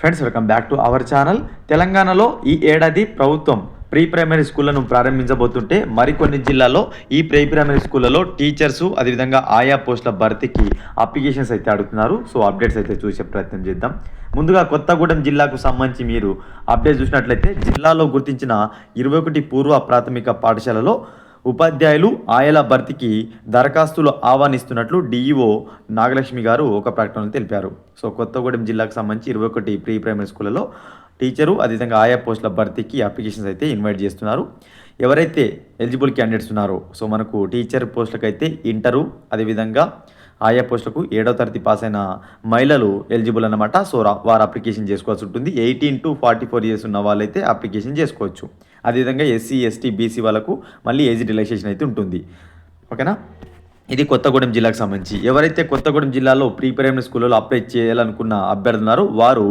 Friends welcome back to our channel తెలంగాణలో ఈ ఏడాది ప్రభుత్వం ప్రీ ప్రైమరీ స్కూళ్ళను ప్రారంభించబోతుంటే మరికొన్ని జిల్లాల్లో ఈ ప్రీ ప్రైమరీ స్కూళ్ళలో టీచర్స్ అదేవిధంగా ఆయా పోస్టుల భర్తీకి అప్లికేషన్స్ అయితే అడుగుతున్నారు. సో అప్డేట్స్ అయితే చూసే ప్రయత్నం చేద్దాం. ముందుగా కొత్తగూడెం జిల్లాకు సంబంధించి మీరు అప్డేట్ చూసినట్లయితే జిల్లాలో గుర్తించిన ఇరవై ఒకటి పూర్వ ప్రాథమిక పాఠశాలలో ఉపాధ్యాయులు ఆయల భర్తీకి దరఖాస్తులు ఆహ్వానిస్తున్నట్లు డిఈఓ నాగలక్ష్మి గారు ఒక ప్రకటనలో తెలిపారు. సో కొత్తగూడెం జిల్లాకు సంబంధించి ఇరవై ఒకటి ప్రీ ప్రైమరీ స్కూళ్ళలో టీచరు అదేవిధంగా ఆయా పోస్టుల భర్తీకి అప్లికేషన్స్ అయితే ఇన్వైట్ చేస్తున్నారు. ఎవరైతే ఎలిజిబుల్ క్యాండిడేట్స్ ఉన్నారో సో మనకు టీచర్ పోస్టులకు అయితే ఇంటరు అదేవిధంగా ఆయా పోస్టులకు ఏడవ తరగతి పాస్ అయిన మహిళలు ఎలిజిబుల్ అన్నమాట. సో వారు అప్లికేషన్ చేసుకోవాల్సి ఉంటుంది. Eighteen to forty four years ఉన్న వాళ్ళైతే అప్లికేషన్ చేసుకోవచ్చు. అదేవిధంగా ఎస్సీ ఎస్టీ బీసీ వాళ్ళకు మళ్ళీ ఏజ్ రిలాక్సేషన్ అయితే ఉంటుంది. ఓకేనా? ఇది కొత్తగూడెం జిల్లాకు సంబంధించి. ఎవరైతే కొత్తగూడెం జిల్లాలో ప్రీ ప్రైమరీ స్కూల్లో అప్లై చేయాలనుకున్న అభ్యర్థి ఉన్నారో వారు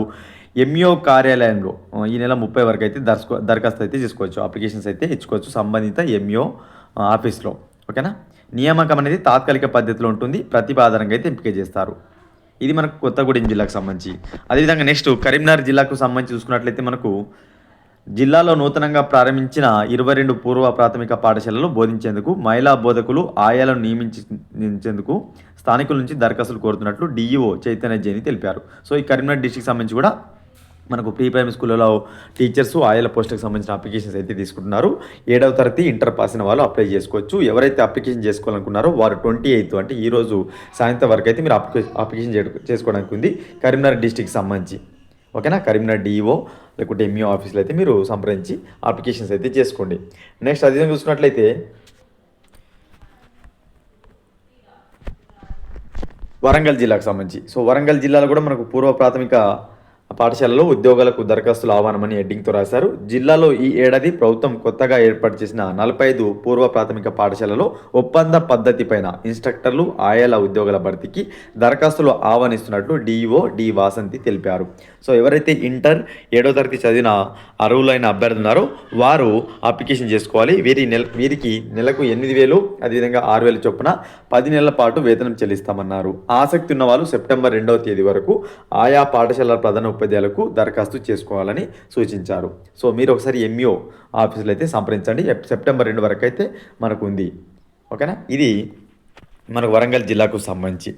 ఎంఈఓ కార్యాలయంలో ఈ నెల ముప్పై వరకు అయితే దర్శకు దరఖాస్తు అయితే చేసుకోవచ్చు. అప్లికేషన్స్ అయితే ఇచ్చుకోవచ్చు. సంబంధిత ఎంఈఓ ఆఫీస్లో. ఓకేనా? నియామకం అనేది తాత్కాలిక పద్ధతిలో ఉంటుంది. ప్రతిభ అయితే ఎంపిక చేస్తారు. ఇది మనకు కొత్తగూడెం జిల్లాకు సంబంధించి. అదేవిధంగా నెక్స్ట్ కరీంనగర్ జిల్లాకు సంబంధించి చూసుకున్నట్లయితే మనకు జిల్లాలో నూతనంగా ప్రారంభించిన ఇరవై రెండు పూర్వ ప్రాథమిక పాఠశాలలో బోధించేందుకు మహిళా బోధకులు ఆయాలను నియమించేందుకు స్థానికుల నుంచి దరఖాస్తులు కోరుతున్నట్లు డిఈఓ చైతన్య జైని తెలిపారు. సో ఈ కరీంనగర్ డిస్టిక్ సంబంధించి కూడా మనకు ప్రీ ప్రైమరీ స్కూళ్ళలో టీచర్స్ ఆయల పోస్టులకు సంబంధించిన అప్లికేషన్స్ అయితే తీసుకుంటున్నారు. ఏడవ తరగతి ఇంటర్ పాస్ అయిన వాళ్ళు అప్లై చేసుకోవచ్చు. ఎవరైతే అప్లికేషన్ చేసుకోవాలనుకున్నారో వారు ట్వంటీ ఎయిత్ అంటే ఈరోజు సాయంత్రం వరకు అయితే మీరు అప్లికేషన్ అప్లికేషన్ చేసుకోవడానికి ఉంది. కరీంనగర్ డిస్టిక్ సంబంధించి. ఓకేనా? కరీంనగర్ డిఈఓ లేకుంటే ఎంఈఓ ఆఫీస్లో అయితే మీరు సంప్రదించి అప్లికేషన్స్ అయితే చేసుకోండి. నెక్స్ట్ అదే చూసుకున్నట్లయితే వరంగల్ జిల్లాకు సంబంధించి. సో వరంగల్ జిల్లాలో కూడా మనకు పూర్వ ప్రాథమిక పాఠశాలలో ఉద్యోగాలకు దరఖాస్తుల ఆహ్వానమని హెడ్డింగ్తో రాశారు. జిల్లాలో ఈ ఏడాది ప్రభుత్వం కొత్తగా ఏర్పాటు చేసిన నలభై ఐదు పూర్వ ప్రాథమిక పాఠశాలలో ఒప్పంద పద్ధతిపైన ఇన్స్ట్రక్టర్లు ఆయాల ఉద్యోగాల భర్తీకి దరఖాస్తులు ఆహ్వానిస్తున్నట్లు డిఈఓ డి వాసంతి తెలిపారు. సో ఎవరైతే ఇంటర్ ఏడో తరగతి చదివిన అర్హులైన అభ్యర్థి ఉన్నారో వారు అప్లికేషన్ చేసుకోవాలి. వీరి నెల వీరికి నెలకు ఎనిమిది వేలు అదేవిధంగా ఆరు వేల చొప్పున పది నెలల పాటు వేతనం చెల్లిస్తామన్నారు. ఆసక్తి ఉన్న వాళ్ళు సెప్టెంబర్ రెండవ తేదీ వరకు ఆయా పాఠశాలల ప్రధాన ఉపాధ్యాయులకు దరఖాస్తు చేసుకోవాలని సూచించారు. సో మీరు ఒకసారి ఎంఈఓ ఆఫీసులో అయితే సంప్రదించండి. సెప్టెంబర్ రెండు వరకు అయితే మనకు ఉంది ఓకేనా? ఇది మనకు వరంగల్ జిల్లాకు సంబంధించి.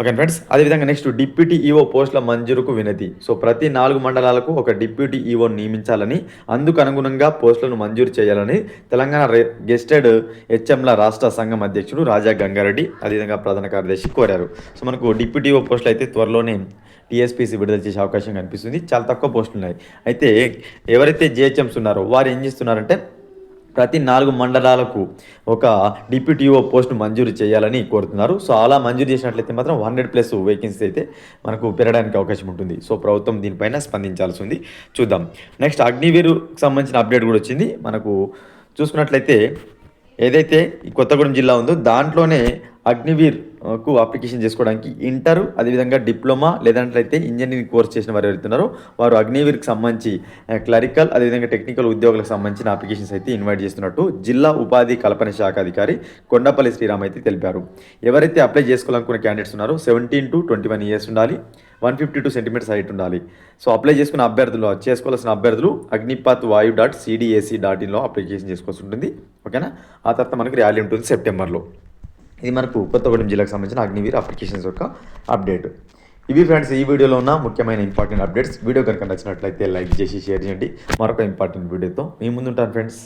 ఓకే ఫ్రెండ్స్ అదేవిధంగా నెక్స్ట్ డిప్యూటీ ఈఓ పోస్టుల మంజూరుకు వినతి. సో ప్రతి నాలుగు మండలాలకు ఒక డిప్యూటీ ఈఓ నియమించాలని అందుకు అనుగుణంగా పోస్టులను మంజూరు చేయాలని తెలంగాణ గెస్టెడ్ హెచ్ఎంల రాష్ట్ర సంఘం అధ్యక్షుడు రాజా గంగారెడ్డి అదేవిధంగా ప్రధాన కార్యదర్శి కోరారు. సో మనకు డిప్యూటీ ఈఓ పోస్టులు అయితే త్వరలోనే టీఎస్పీసీ విడుదల చేసే అవకాశం కనిపిస్తుంది. చాలా తక్కువ పోస్టులు ఉన్నాయి. అయితే ఎవరైతే జిహెచ్ఎంస్ ఉన్నారో వారు ఏం చేస్తున్నారంటే ప్రతి నాలుగు మండలాలకు ఒక డిప్యూటీఓ పోస్ట్ మంజూరు చేయాలని కోరుతున్నారు. సో అలా మంజూరు చేసినట్లయితే మాత్రం హండ్రెడ్ ప్లస్ వేకెన్సీ అయితే మనకు పెరగడానికి అవకాశం ఉంటుంది. సో ప్రభుత్వం దీనిపైన స్పందించాల్సి ఉంది. చూద్దాం. నెక్స్ట్ అగ్నివీరుకు సంబంధించిన అప్డేట్ కూడా వచ్చింది. మనకు చూసుకున్నట్లయితే ఏదైతే ఈ కొత్తగూడెం జిల్లా ఉందో దాంట్లోనే అగ్నివీర్ కు అప్లికేషన్ చేసుకోవడానికి ఇంటర్ అదేవిధంగా డిప్లొమా లేదంటే ఇంజనీరింగ్ కోర్స్ చేసిన వారు ఎవరుతున్నారో వారు అగ్నివీర్కి సంబంధించి క్లరికల్ అదేవిధంగా టెక్నికల్ ఉద్యోగులకు సంబంధించిన అప్లికేషన్స్ అయితే ఇన్వైట్ చేస్తున్నట్టు జిల్లా ఉపాధి కల్పన శాఖ అధికారి కొండపల్లి శ్రీరామ్ అయితే తెలిపారు. ఎవరైతే అప్లై చేసుకోవాలనుకున్న క్యాండిడేట్స్ ఉన్నారో seventeen to twenty one years ఉండాలి one fifty two centimetres height ఉండాలి. సో అప్లై చేసుకున్న అభ్యర్థులు చేసుకోవాల్సిన అభ్యర్థులు Agnipath Vayu dot CDSC dot ఇన్లో application చేసుకోవాల్సి ఉంటుంది. ఓకేనా ఆ తర్వాత మనకు ర్యాలీ ఉంటుంది సెప్టెంబర్లో. ఇది మనకు కొత్తగూడెం జిల్లాకు సంబంధించిన అగ్నివీర్ అప్లికేషన్స్ యొక్క అప్డేట్. ఇవి ఫ్రెండ్స్ ఈ వీడియోలో ఉన్న ముఖ్యమైన ఇంపార్టెంట్ అప్డేట్స్. వీడియో కనుక నచ్చినట్లయితే లైక్ చేసి షేర్ చేయండి. మరొక ఇంపార్టెంట్ వీడియోతో మీ ముందుంటాను ఫ్రెండ్స్.